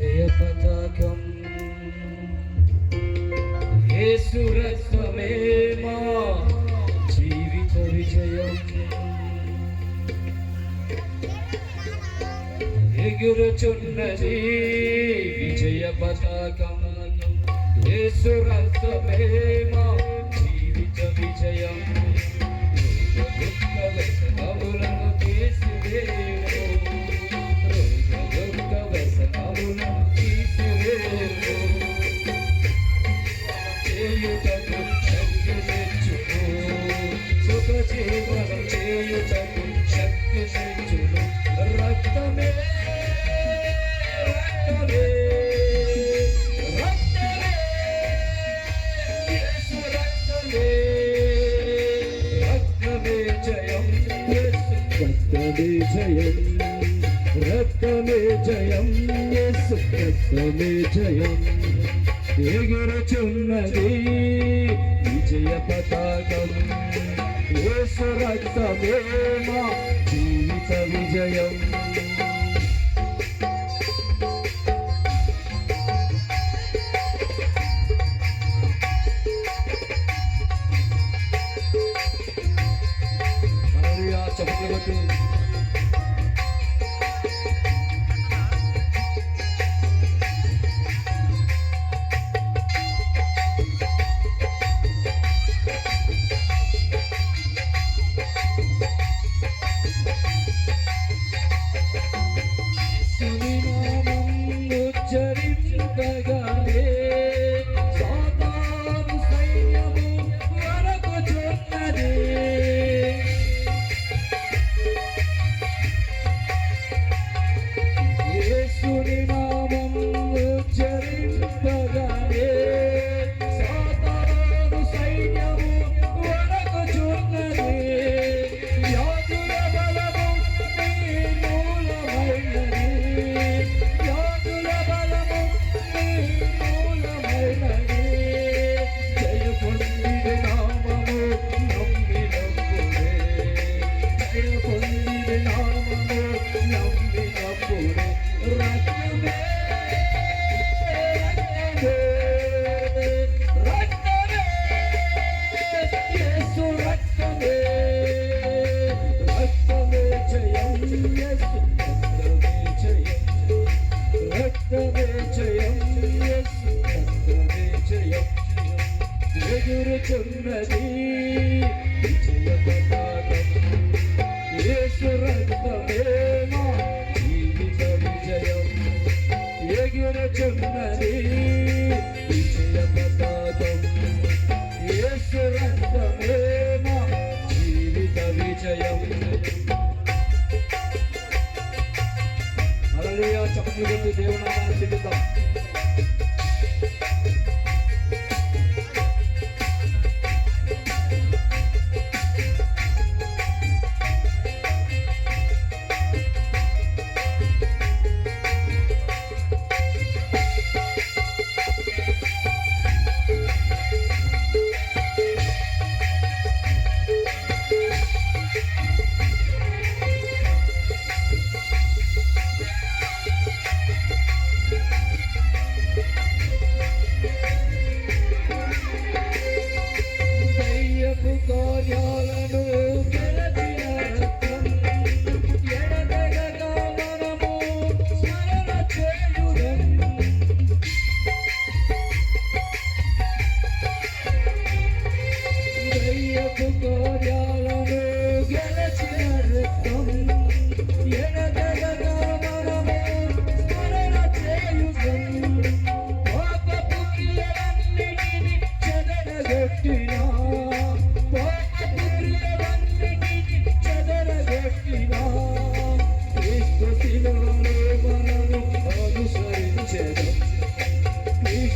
జయ పతాకం యేసు మా జీవిత విజయం. ఎగురుచున్నది విజయ పతాకం యేసు మా జీవిత విజయం. చేయుటకు శక్తి తెచ్చును సుఖ జీవనం చేయుటకు శక్తి తెచ్చును రక్తమే రక్తమే రక్తమే జయం రక్తమే జయం రక్తమే జయం. ఎగురుచున్నది విజయ పతాకం యేసు రక్తమే జీవిత విజయం Thank you. ఎగురుచున్నది విజయ పతాకం యేసు రక్తమే మా జీవిత విజయం ఎగురుచున్నది విజయ పతాకం యేసు రక్తమే మా జీవిత విజయం హల్లెలూయా చప్పట్లు కొట్టి దేవుని నామాన్ని